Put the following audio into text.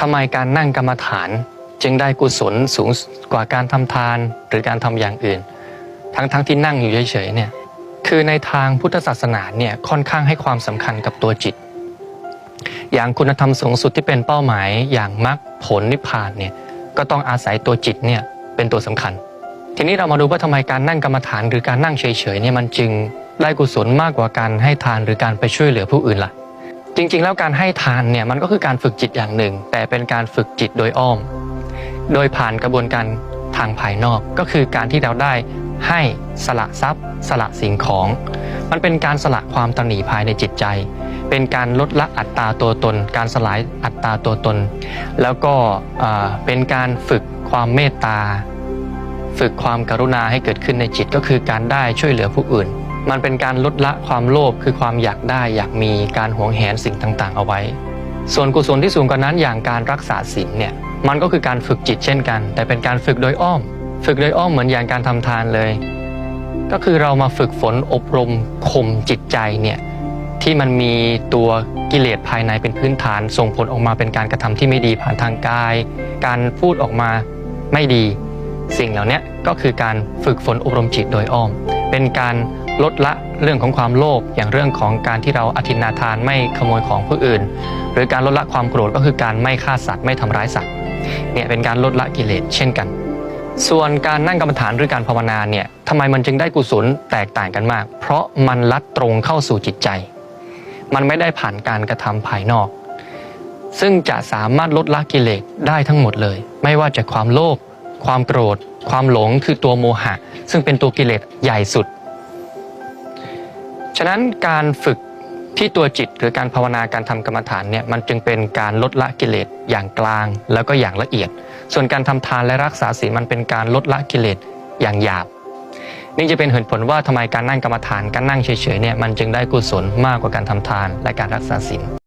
ทำไมการนั่งกรรมฐาน จึงได้กุศลสูงกว่าการทำทานหรือการทำอย่างอื่น ทั้งๆทที่นั่งอยู่เฉยๆเนี่ยคือในทางพุทธศาสนาเนี่ยค่อนข้างให้ความสำคัญกับตัวจิต อย่างคุณธรรมสูงสุดที่เป็นเป้าหมาย อย่างมรรคผลนิพพานเนี่ยก็ต้องอาศัยตัวจิตเนี่ยเป็นตัวสำคัญ ทีนี้เรามาดูว่าทำไมการนั่งกรรมฐานหรือการนั่งเฉยๆเนี่ยมันจึงได้กุศลมากกว่าการให้ทานหรือการไปช่วยเหลือผู้อื่นล่ะ จริงๆ แล้วการให้ทานเนี่ยมันก็คือการฝึกจิตอย่างหนึ่ง แต่เป็นการฝึกจิตโดยอ้อม โดยผ่านกระบวนการทางภายนอกก็คือการที่เราได้ให้สละทรัพย์ สละสิ่งของ มันเป็นการสละความตระหนี่ภายในจิตใจ เป็นการลดละอัตตาตัวตน การสลายอัตตาตัวตน แล้วก็เป็นการฝึกความเมตตา ฝึกความกรุณาให้เกิดขึ้นในจิตก็คือการได้ช่วยเหลือผู้อื่น มันเป็นการลดละความโลภคือความอยากได้อยากมีการหวงแหนสิ่งต่าง ๆ เอาไว้ ส่วนกุศลที่สูงกว่านั้นอย่างการรักษาศีลเนี่ยมันก็คือการฝึกจิตเช่นกัน แต่เป็นการฝึกโดยอ้อม ฝึกโดยอ้อมเหมือนอย่างการทำทานเลย ก็คือเรามาฝึกฝนอบรมข่มจิตใจเนี่ยที่มันมีตัวกิเลสภายในเป็นพื้นฐาน ส่งผลออกมาเป็นการกระทำที่ไม่ดีผ่านทางกาย การพูดออกมาไม่ดี สิ่งเหล่านี้ก็คือการฝึกฝนอบรมจิตโดยอ้อม เป็นการ ลดละเรื่องของความโลภอย่างเรื่องของการที่เราอธินาทานไม่ขโมยของผู้อื่น หรือการลดละความโกรธก็คือการไม่ฆ่าสัตว์ไม่ทำร้ายสัตว์เนี่ยเป็นการลดละกิเลสเช่นกัน ส่วนการนั่งกรรมฐานหรือการภาวนาเนี่ยทำไมมันจึงได้กุศลแตกต่างกันมาก เพราะมันลัดตรงเข้าสู่จิตใจ มันไม่ได้ผ่านการกระทำภายนอก ซึ่งจะสามารถลดละกิเลสได้ทั้งหมดเลย ไม่ว่าจะความโลภความโกรธ ความหลงคือตัวโมหะ ซึ่งเป็นตัวกิเลสใหญ่สุด ฉะนั้นการฝึกที่ตัวจิตหรือการภาวนาการทำกรรมฐานเนี่ยมันจึงเป็นการลดละกิเลสอย่างกลางแล้วก็อย่างละเอียด ส่วนการทำทานและรักษาศีลมันเป็นการลดละกิเลสอย่างหยาบ นี่จะเป็นเหตุผลว่าทำไมการนั่งกรรมฐานการนั่งเฉยๆเนี่ยมันจึงได้กุศลมากกว่าการทำทานและการรักษาศีล